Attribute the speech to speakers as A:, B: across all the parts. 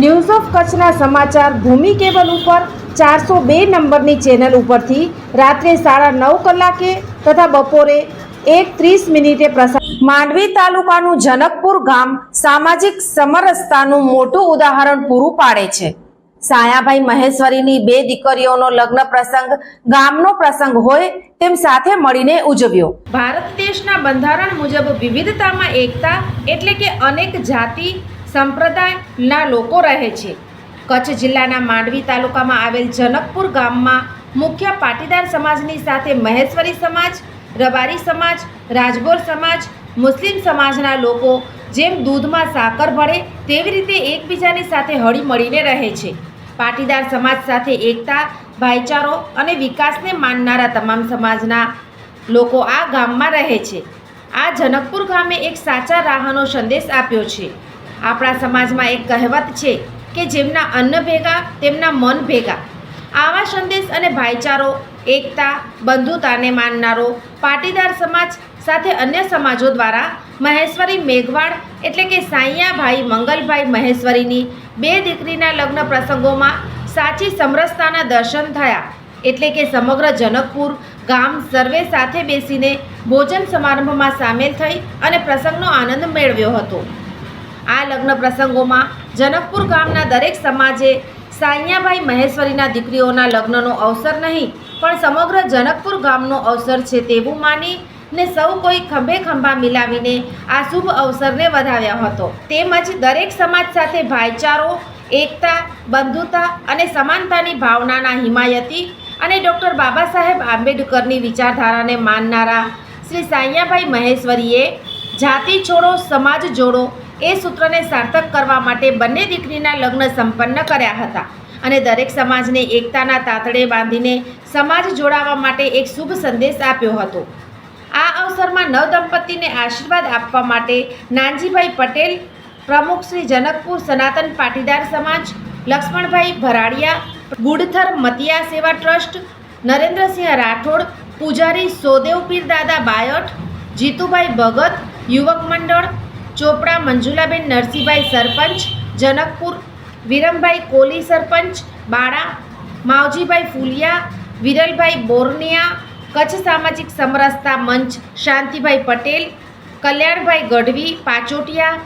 A: news of કચ્છના સમાચાર ભૂમિ cable ઉપર ચારસો બે નંબરની ચેનલ ઉપરથી રાત્રે સાડા નવ કલાકે તથા બપોરે એક ત્રીસ મિનિટે પ્રસાર માંડવી તાલુકાનું જનકપુર ગામ સામાજિક સમરસતાનું મોટું ઉદાહરણ પૂરું પાડે છે. સાયાભાઈ મહેશ્વરીની બે દીકરીઓનો લગ્ન પ્રસંગ ગામનો પ્રસંગ હોય તેમ સાથે મળીને ઉજવ્યો. ભારત દેશના બંધારણ મુજબ વિવિધતામાં એકતા એટલે કે અનેક જાતિ સંપ્રદાયના લોકો રહે છે. કચ્છ જિલ્લાના માંડવી તાલુકામાં આવેલ જનકપુર ગામમાં મુખ્ય પાટીદાર સમાજની સાથે મહેશ્વરી સમાજ, રબારી સમાજ રાજગોર સમાજ, મુસ્લિમ સમાજના લોકો જેમ દૂધમાં સાકર ભળે તેવી રીતે એકબીજાની સાથે હળી મળીને રહે છે. પાટીદાર સમાજ સાથે એકતા, ભાઈચારો અને વિકાસને માનનારા તમામ સમાજના લોકો આ ગામમાં રહે છે. આ જનકપુર ગામે એક સાચા રાહનો સંદેશ આપ્યો છે. આપણા સમાજમાં એક કહેવત છે કે જેમના અન્ન ભેગા, તેમના મન ભેગા. આવા સંદેશ અને ભાઈચારો, એકતા, બંધુતાને માનનારો પાટીદાર સમાજ સાથે અન્ય સમાજો દ્વારા મહેશ્વરી મેઘવાડ એટલે કે સાંઈયાભાઈ મંગલભાઈ મહેશ્વરીની બે દીકરીના લગ્ન પ્રસંગોમાં સાચી સમરસતાના દર્શન થયા. એટલે કે સમગ્ર જનકપુર ગામ સર્વે સાથે બેસીને ભોજન સમારંભમાં સામેલ થઈ અને પ્રસંગનો આનંદ મેળવ્યો હતો. આ લગ્ન પ્રસંગોમાં જનકપુર ગામના દરેક સમાજે સાઈયાભાઈ મહેશ્વરીના દીકરીઓના લગ્નનો અવસર નહીં, પણ સમગ્ર જનકપુર ગામનો અવસર છે તેવું માની ને સૌ કોઈ ખંભે ખંભા મિલાવીને આ શુભ અવસરને વધાવ્યો હતો. તેમજ દરેક સમાજ સાથે ભાઈચારો, એકતા, બંધુતા અને સમાનતાની ભાવનાના હિમાયતી અને ડૉક્ટર બાબા સાહેબ આંબેડકરની વિચારધારાને માનનારા શ્રી સાઈયાભાઈ મહેશ્વરીએ જાતિ છોડો, સમાજ જોડો એ સૂત્રને સાર્થક કરવા માટે બંને દીકરીના લગ્ન સંપન્ન કર્યા હતા. અને દરેક સમાજને એકતાના તાતડે બાંધીને સમાજ જોડાવા માટે એક શુભ સંદેશ આપ્યો હતો. આ અવસરમાં નવદંપતિને આશીર્વાદ આપવા માટે નાનજીભાઈ પટેલ, પ્રમુખ શ્રી જનકપુર સનાતન પાટીદાર સમાજ, લક્ષ્મણભાઈ ભરાડિયા, ગુડથર મતિયા સેવા ટ્રસ્ટ, નરેન્દ્રસિંહ રાઠોડ, પૂજારી સોદેવ પીર દાદા બાયઠ જીતુભાઈ ભગત, યુવક મંડળ ચોપડા, મંજુલાબેન નરસિંહભાઈ સરપંચ, જનકપુર વિરમભાઈ કોલી સરપંચ, બાળા માવજીભાઈ ફુલિયા, વિરલભાઈ બોરનિયા, કચ્છ સામાજિક સમરસતા મંચ, શાંતિભાઈ પટેલ, કલ્યાણભાઈ ગઢવી, પાચોટિયા,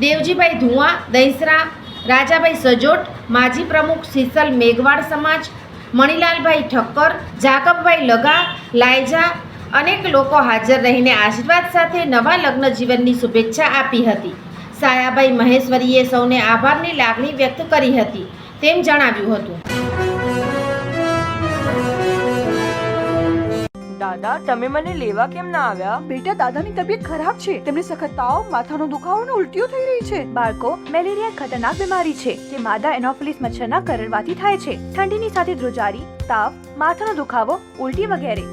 A: દેવજીભાઈ ધુઆ દહીસરા રાજાભાઈ સજોટ, માજી પ્રમુખ શીતલ મેઘવાડ સમાજ, મણિલાલભાઈ ઠક્કર, જાકબભાઈ લગા, લાયજા અનેક લોકો હાજર રહીને આશીર્વાદ સાથે નવા લગ્ન જીવનની શુભેચ્છા આપી હતી. સાયાભાઈ મહેશ્વરીએ સૌને આભારની લાગણી વ્યક્ત કરી હતી તેમ જણાવ્યું હતું.
B: દાદા તમે મને લેવા કેમ ના આવ્યા?
C: બેટા દાદાની તબિયત ખરાબ છે. તેમને સખત તાવ માથાનો દુખાવો અને ઉલટીઓ થઈ રહી છે.
D: બાળકો મેલેરિયા ખતરનાક બીમારી છે જે માદા એનોફિલિસ મચ્છરના કરડવાથી થાય છે. ઠંડીની સાથે ધ્રુજારી તાવ માથાનો દુખાવો ઉલટી વગેરે.